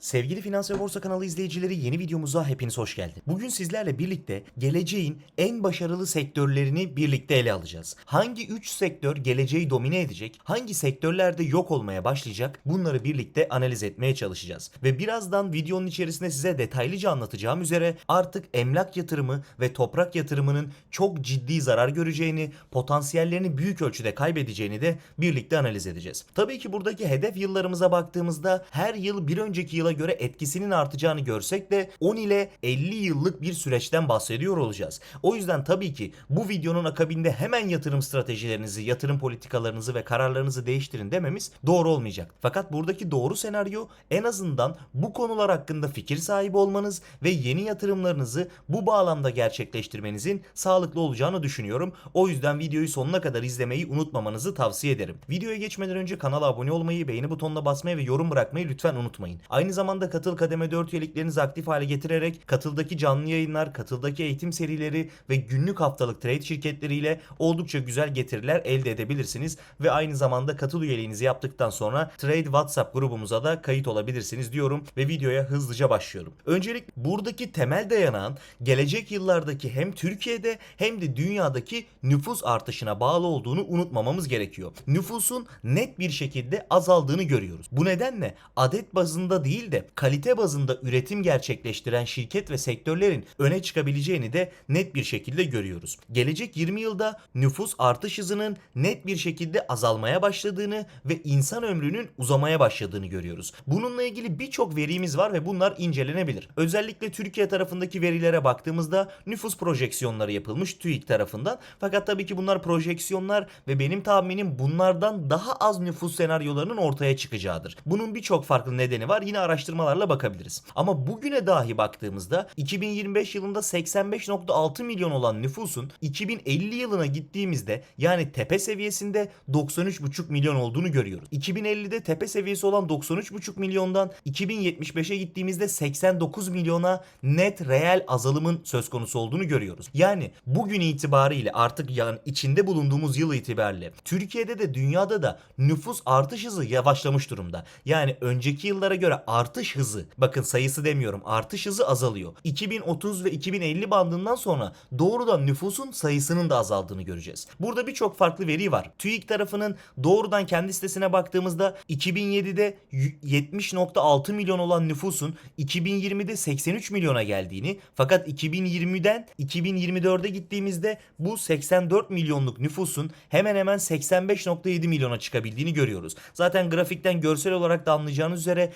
Sevgili Finans ve Borsa kanalı izleyicileri yeni videomuza hepiniz hoş geldiniz. Bugün sizlerle birlikte geleceğin en başarılı sektörlerini birlikte ele alacağız. Hangi 3 sektör geleceği domine edecek, hangi sektörlerde yok olmaya başlayacak bunları birlikte analiz etmeye çalışacağız. Ve birazdan videonun içerisinde size detaylıca anlatacağım üzere artık emlak yatırımı ve toprak yatırımının çok ciddi zarar göreceğini, potansiyellerini büyük ölçüde kaybedeceğini de birlikte analiz edeceğiz. Tabii ki buradaki hedef yıllarımıza baktığımızda her yıl bir önceki yıla göre etkisinin artacağını görsek de 10 ile 50 yıllık bir süreçten bahsediyor olacağız. O yüzden tabii ki bu videonun akabinde hemen yatırım stratejilerinizi, yatırım politikalarınızı ve kararlarınızı değiştirin dememiz doğru olmayacak. Fakat buradaki doğru senaryo en azından bu konular hakkında fikir sahibi olmanız ve yeni yatırımlarınızı bu bağlamda gerçekleştirmenizin sağlıklı olacağını düşünüyorum. O yüzden videoyu sonuna kadar izlemeyi unutmamanızı tavsiye ederim. Videoya geçmeden önce kanala abone olmayı, beğeni butonuna basmayı ve yorum bırakmayı lütfen unutmayın. Aynı zamanda Katıl Kademe 4 üyeliklerinizi aktif hale getirerek Katıl'daki canlı yayınlar, Katıl'daki eğitim serileri ve günlük haftalık trade şirketleriyle oldukça güzel getiriler elde edebilirsiniz ve aynı zamanda Katıl üyeliğinizi yaptıktan sonra Trade WhatsApp grubumuza da kayıt olabilirsiniz diyorum ve videoya hızlıca başlıyorum. Öncelik buradaki temel dayanağın gelecek yıllardaki hem Türkiye'de hem de dünyadaki nüfus artışına bağlı olduğunu unutmamamız gerekiyor. Nüfusun net bir şekilde azaldığını görüyoruz. Bu nedenle adet bazında değil de kalite bazında üretim gerçekleştiren şirket ve sektörlerin öne çıkabileceğini de net bir şekilde görüyoruz. Gelecek 20 yılda nüfus artış hızının net bir şekilde azalmaya başladığını ve insan ömrünün uzamaya başladığını görüyoruz. Bununla ilgili birçok verimiz var ve bunlar incelenebilir. Özellikle Türkiye tarafındaki verilere baktığımızda nüfus projeksiyonları yapılmış TÜİK tarafından. Fakat tabii ki bunlar projeksiyonlar ve benim tahminim bunlardan daha az nüfus senaryolarının ortaya çıkacağıdır. Bunun birçok farklı nedeni var. Yine araştırmalarla bakabiliriz. Ama bugüne dahi baktığımızda 2025 yılında 85.6 milyon olan nüfusun 2050 yılına gittiğimizde yani tepe seviyesinde 93.5 milyon olduğunu görüyoruz. 2050'de tepe seviyesi olan 93.5 milyondan 2075'e gittiğimizde 89 milyona net reel azalımın söz konusu olduğunu görüyoruz. Yani bugün itibariyle artık yani içinde bulunduğumuz yıl itibariyle Türkiye'de de dünyada da nüfus artış hızı yavaşlamış durumda. Yani önceki yıllara göre artış hızı bakın sayısı demiyorum artış hızı azalıyor. 2030 ve 2050 bandından sonra doğrudan nüfusun sayısının da azaldığını göreceğiz. Burada birçok farklı veri var. TÜİK tarafının doğrudan kendi sitesine baktığımızda 2007'de 70.6 milyon olan nüfusun 2020'de 83 milyona geldiğini fakat 2020'den 2024'e gittiğimizde bu 84 milyonluk nüfusun hemen hemen 85.7 milyona çıkabildiğini görüyoruz. Zaten grafikten görsel olarak da anlayacağınız üzere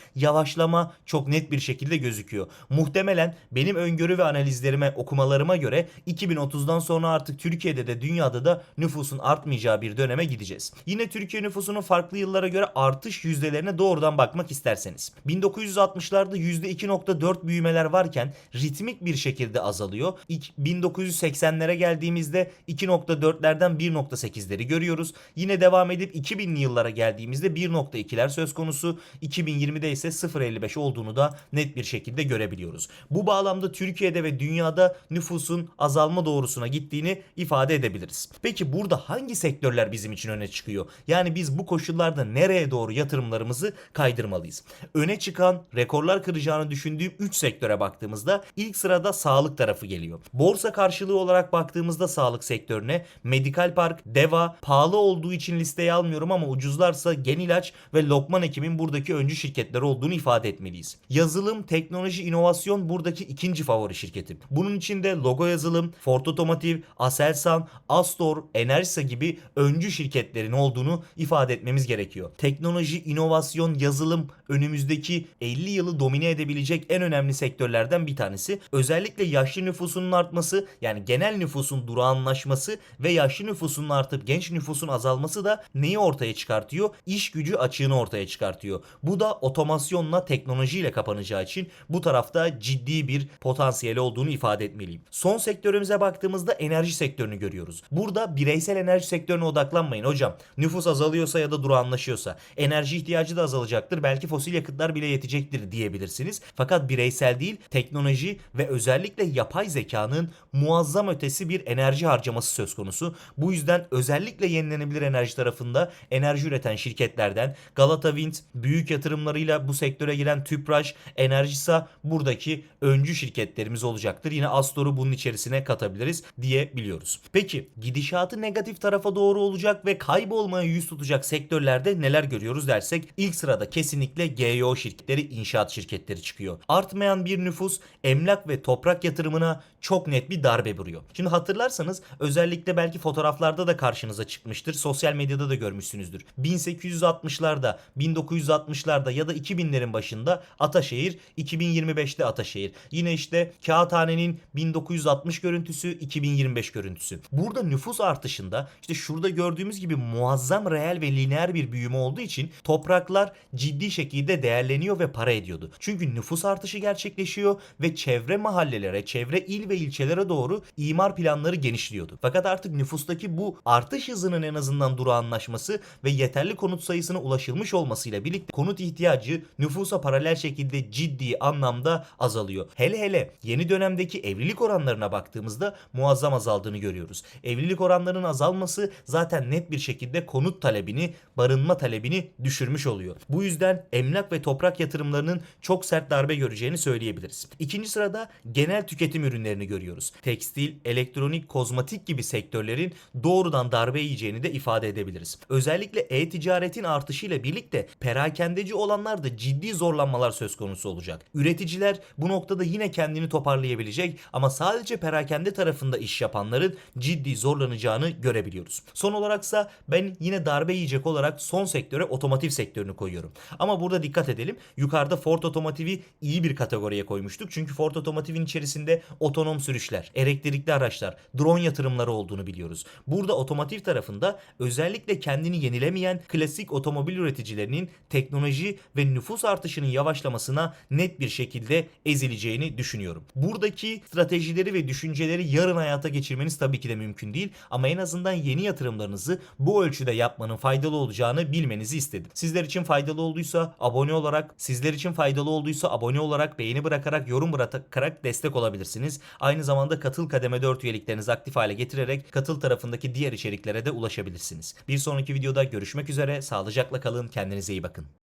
yavaşlama çok net bir şekilde gözüküyor. Muhtemelen benim öngörü ve analizlerime, okumalarıma göre 2030'dan sonra artık Türkiye'de de dünyada da nüfusun artmayacağı bir döneme gideceğiz. Yine Türkiye nüfusunun farklı yıllara göre artış yüzdelerine doğrudan bakmak isterseniz. 1960'larda %2.4 büyümeler varken ritmik bir şekilde azalıyor. İlk 1980'lere geldiğimizde 2.4'lerden 1.8'leri görüyoruz. Yine devam edip 2000'li yıllara geldiğimizde 1.2'ler söz konusu. 2020'de ise 0.55 olduğunu da net bir şekilde görebiliyoruz. Bu bağlamda Türkiye'de ve dünyada nüfusun azalma doğrusuna gittiğini ifade edebiliriz. Peki burada hangi sektörler bizim için öne çıkıyor? Yani biz bu koşullarda nereye doğru yatırımlarımızı kaydırmalıyız? Öne çıkan, rekorlar kıracağını düşündüğüm 3 sektöre baktığımızda ilk sırada sağlık tarafı geliyor. Borsa karşılığı olarak baktığımızda sağlık sektörüne Medikal Park, Deva pahalı olduğu için listeye almıyorum ama ucuzlarsa Genilaç ve Lokman Hekim'in buradaki öncü şirketler olduğunu ifade etmeliyiz. Yazılım, teknoloji, inovasyon buradaki ikinci favori şirketim. Bunun içinde Logo Yazılım, Ford Otomotiv, Aselsan, Astor, Enerjisa gibi öncü şirketlerin olduğunu ifade etmemiz gerekiyor. Teknoloji, inovasyon, yazılım önümüzdeki 50 yılı domine edebilecek en önemli sektörlerden bir tanesi. Özellikle yaşlı nüfusunun artması yani genel nüfusun durağanlaşması ve yaşlı nüfusunun artıp genç nüfusun azalması da neyi ortaya çıkartıyor? İş gücü açığını ortaya çıkartıyor. Bu da otomasyonla teknolojiyle kapanacağı için bu tarafta ciddi bir potansiyeli olduğunu ifade etmeliyim. Son sektörümüze baktığımızda enerji sektörünü görüyoruz. Burada bireysel enerji sektörüne odaklanmayın hocam. Nüfus azalıyorsa ya da durağanlaşıyorsa enerji ihtiyacı da azalacaktır. Belki fosil yakıtlar bile yetecektir diyebilirsiniz. Fakat bireysel değil teknoloji ve özellikle yapay zekanın muazzam ötesi bir enerji harcaması söz konusu. Bu yüzden özellikle yenilenebilir enerji tarafında enerji üreten şirketlerden Galata Wind büyük yatırımlarıyla bu sektöre sektöre giren Tüpraş, Enerjisa buradaki öncü şirketlerimiz olacaktır. Yine Astor'u bunun içerisine katabiliriz diyebiliyoruz. Peki gidişatı negatif tarafa doğru olacak ve kaybolmaya yüz tutacak sektörlerde neler görüyoruz dersek ilk sırada kesinlikle GYO şirketleri, inşaat şirketleri çıkıyor. Artmayan bir nüfus emlak ve toprak yatırımına çok net bir darbe vuruyor. Şimdi hatırlarsanız özellikle belki fotoğraflarda da karşınıza çıkmıştır. Sosyal medyada da görmüşsünüzdür. 1860'larda, 1960'larda ya da 2000'lerin başında Ataşehir, 2025'te Ataşehir. Yine işte Kağıthane'nin 1960 görüntüsü, 2025 görüntüsü. Burada nüfus artışında işte şurada gördüğümüz gibi muazzam reel ve lineer bir büyüme olduğu için topraklar ciddi şekilde değerleniyor ve para ediyordu. Çünkü nüfus artışı gerçekleşiyor ve çevre mahallelere, çevre il ve ilçelere doğru imar planları genişliyordu. Fakat artık nüfustaki bu artış hızının en azından durağanlaşması ve yeterli konut sayısına ulaşılmış olmasıyla birlikte konut ihtiyacı nüfusa paralel şekilde ciddi anlamda azalıyor. Hele hele yeni dönemdeki evlilik oranlarına baktığımızda muazzam azaldığını görüyoruz. Evlilik oranlarının azalması zaten net bir şekilde konut talebini, barınma talebini düşürmüş oluyor. Bu yüzden emlak ve toprak yatırımlarının çok sert darbe göreceğini söyleyebiliriz. İkinci sırada genel tüketim ürünlerini görüyoruz. Tekstil, elektronik, kozmetik gibi sektörlerin doğrudan darbe yiyeceğini de ifade edebiliriz. Özellikle e-ticaretin artışıyla birlikte perakendeci olanlarda ciddi zorlanmalar söz konusu olacak. Üreticiler bu noktada yine kendini toparlayabilecek ama sadece perakende tarafında iş yapanların ciddi zorlanacağını görebiliyoruz. Son olaraksa ben yine darbe yiyecek olarak son sektöre otomotiv sektörünü koyuyorum. Ama burada dikkat edelim. Yukarıda Ford Otomotiv'i iyi bir kategoriye koymuştuk. Çünkü Ford Otomotiv'in içerisinde otonom sürüşler, elektrikli araçlar, drone yatırımları olduğunu biliyoruz. Burada otomotiv tarafında özellikle kendini yenilemeyen klasik otomobil üreticilerinin teknoloji ve nüfus artışının yavaşlamasına net bir şekilde ezileceğini düşünüyorum. Buradaki stratejileri ve düşünceleri yarın hayata geçirmeniz tabii ki de mümkün değil ama en azından yeni yatırımlarınızı bu ölçüde yapmanın faydalı olacağını bilmenizi istedim. Sizler için faydalı olduysa abone olarak, sizler için faydalı olduysa abone olarak, beğeni bırakarak, yorum bırakarak destek olabilirsiniz. Aynı zamanda katıl kademe 4 üyeliklerinizi aktif hale getirerek katıl tarafındaki diğer içeriklere de ulaşabilirsiniz. Bir sonraki videoda görüşmek üzere. Sağlıcakla kalın. Kendinize iyi bakın.